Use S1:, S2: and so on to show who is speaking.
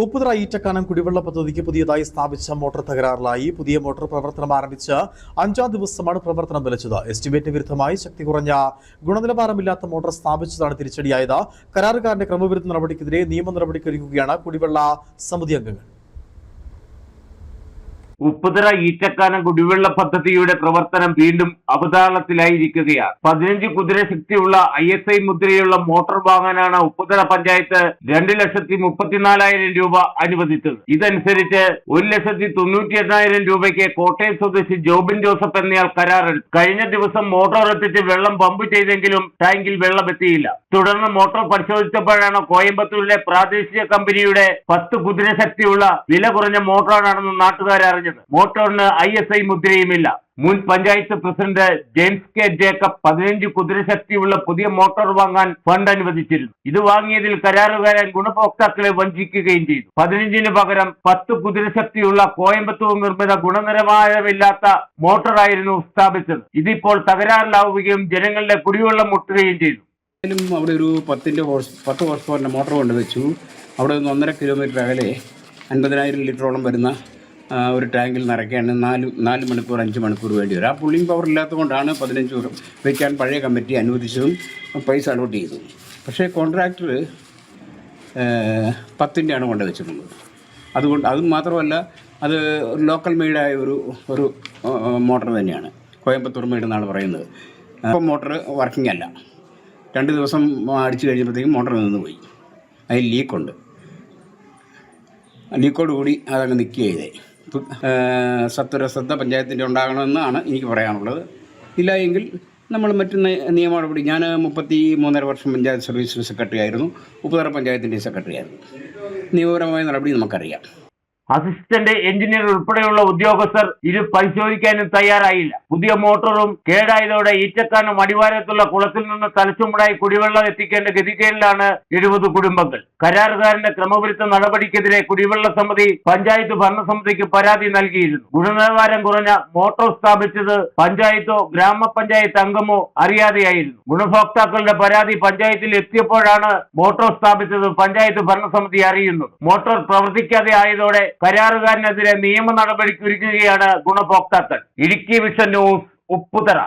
S1: ഉപ്പുതറ ഈറ്റക്കാനം കുടിവെള്ള പദ്ധതിക്ക് പുതിയതായി സ്ഥാപിച്ച മോട്ടോർ തകരാറിലായി. പുതിയ മോട്ടോർ പ്രവർത്തനം ആരംഭിച്ച് അഞ്ചാം ദിവസമാണ് പ്രവർത്തനം നിലച്ചത് എസ്റ്റിമേറ്റ് വിരുദ്ധമായി ശക്തി കുറഞ്ഞ ഗുണനിലവാരമില്ലാത്ത മോട്ടോർ സ്ഥാപിച്ചതാണ് തിരിച്ചടിയായത്. കരാറുകാരന്റെ ക്രമവിരുദ്ധ നടപടിക്കെതിരെ നിയമ നടപടിക്കൊരുക്കുകയാണ് കുടിവെള്ള സമിതി അംഗങ്ങൾ.
S2: ഉപ്പുതറ ഈറ്റക്കാനം കുടിവെള്ള പദ്ധതിയുടെ പ്രവർത്തനം വീണ്ടും അവതാളത്തിലായിരിക്കുകയാണ്. പതിനഞ്ച് കുതിര ശക്തിയുള്ള ഐ എസ് ഐ മുദ്രയുള്ള മോട്ടോർ വാങ്ങാനാണ് ഉപ്പുതറ പഞ്ചായത്ത് രണ്ട് ലക്ഷത്തി മുപ്പത്തിനാലായിരം രൂപ അനുവദിച്ചത്. ഇതനുസരിച്ച് ഒരു ലക്ഷത്തി തൊണ്ണൂറ്റി എണ്ണായിരം രൂപയ്ക്ക് കോട്ടയം സ്വദേശി ജോബിൻ ജോസഫ് എന്നയാൾ കരാറിൽ കഴിഞ്ഞ ദിവസം മോട്ടോർ എത്തിച്ച് വെള്ളം പമ്പ് ചെയ്തെങ്കിലും ടാങ്കിൽ വെള്ളം എത്തിയില്ല തുടർന്ന് മോട്ടോർ പരിശോധിച്ചപ്പോഴാണ് കോയമ്പത്തൂരിലെ പ്രാദേശിക കമ്പനിയുടെ പത്ത് കുതിര ശക്തിയുള്ള വില കുറഞ്ഞ മോട്ടോറാണെന്ന് നാട്ടുകാർ മോട്ടോറിന് ഐ എസ് ഐ മുദ്രയുമില്ല. മുൻ panchayat president James K Jacob പതിനഞ്ച് കുതിരശക്തിയുള്ള പുതിയ മോട്ടോർ വാങ്ങാൻ ഫണ്ട് അനുവദിച്ചിരുന്നു. ഇത് വാങ്ങിയതിൽ കരാറുകാരൻ ഗുണഭോക്താക്കളെ വഞ്ചിക്കുകയും ചെയ്തു. പതിനഞ്ചിന് പകരം പത്ത് കുതിരശക്തിയുള്ള കോയമ്പത്തൂർ നിർമ്മിത ഗുണനിലവാരമില്ലാത്ത മോട്ടോറായിരുന്നു സ്ഥാപിച്ചത്. ഇതിപ്പോൾ തകരാറിലാവുകയും ജനങ്ങളുടെ കുടിവെള്ളം മുട്ടുകയും ചെയ്തു.
S3: അവിടെ ഒരു പത്തിന്റെ ഹോഴ്സ് പത്ത് ഹോഴ്സ് പവറിന്റെ മോട്ടോർ കൊണ്ടുവച്ചു. അവിടെ നിന്ന് ഒന്നര കിലോമീറ്റർ അകലെ അൻപതിനായിരം ലിറ്ററോളം വരുന്ന ഒരു ടാങ്കിൽ നിറയ്ക്കാൻ നാല് നാല് മണിക്കൂർ അഞ്ച് മണിക്കൂർ വേണ്ടി വരും. ആ പുള്ളിങ് പവർ ഇല്ലാത്തതുകൊണ്ടാണ് പതിനഞ്ച് വയ്ക്കാൻ പഴയ കമ്മിറ്റി അനുവദിച്ചതും പൈസ അലോട്ട് ചെയ്തു പക്ഷേ കോൺട്രാക്ടർ പത്തിന്റെയാണ് കൊണ്ട് വെച്ചിട്ടുള്ളത്. അതുകൊണ്ട് അത് മാത്രമല്ല അത് ലോക്കൽ മെയ്ഡായ ഒരു ഒരു മോട്ടർ തന്നെയാണ്. കോയമ്പത്തൂർ മെയ്ഡ് എന്നാണ് പറയുന്നത്. അപ്പം മോട്ടർ വർക്കിംഗ് അല്ല. രണ്ട് ദിവസം അടിച്ചു കഴിഞ്ഞപ്പോഴത്തേക്കും മോട്ടർ നിന്ന് പോയി. അതിൽ ലീക്കുണ്ട് ലീക്കോട് കൂടി അതങ്ങ് നിൽക്കുക ചെയ്തേ. സത്വര പഞ്ചായത്തിന്റെ ഉണ്ടാകണമെന്നാണ് എനിക്ക് പറയാനുള്ളത്. ഇല്ല എങ്കിൽ നമ്മൾ മറ്റു നിയമ നടപടി ഞാൻ മുപ്പത്തി മൂന്നര വർഷം പഞ്ചായത്ത് സർവീസ് സെക്രട്ടറി ആയിരുന്നു ഉപതറ പഞ്ചായത്തിന്റെ സെക്രട്ടറി ആയിരുന്നു. നിയമപരമായ നടപടി നമുക്കറിയാം.
S2: അസിസ്റ്റന്റ് എഞ്ചിനീയർ ഉൾപ്പെടെയുള്ള ഉദ്യോഗസ്ഥർ ഇത് പരിശോധിക്കാനും തയ്യാറായില്ല. പുതിയ മോട്ടോറും കേടായതോടെ ഈറ്റക്കാനം അടിവാരത്തുള്ള കുളത്തിൽ നിന്ന് തലച്ചുമുടായി കുടിവെള്ളം എത്തിക്കേണ്ട ഗതികേടിലാണ് എഴുപത് കുടുംബങ്ങൾ. കരാറുകാരന്റെ ക്രമവിരുദ്ധ നടപടിക്കെതിരെ കുടിവെള്ള സമിതി പഞ്ചായത്ത് ഭരണസമിതിക്ക് പരാതി നൽകിയിരുന്നു. ഗുണനിലവാരം കുറഞ്ഞ മോട്ടോർ സ്ഥാപിച്ചത് പഞ്ചായത്തോ ഗ്രാമപഞ്ചായത്ത് അംഗമോ അറിയാതെയായിരുന്നു. ഗുണഭോക്താക്കളുടെ പരാതി പഞ്ചായത്തിൽ എത്തിയപ്പോഴാണ് മോട്ടോർ സ്ഥാപിച്ചത് പഞ്ചായത്ത് ഭരണസമിതി അറിയുന്നത്. മോട്ടോർ പ്രവർത്തിക്കാതെ ആയതോടെ കരാറുകാരനെതിരെ നിയമ നടപടിക്കൊരുക്കുകയാണ് ഗുണഭോക്താക്കൾ. Idukki vision news Upputhara.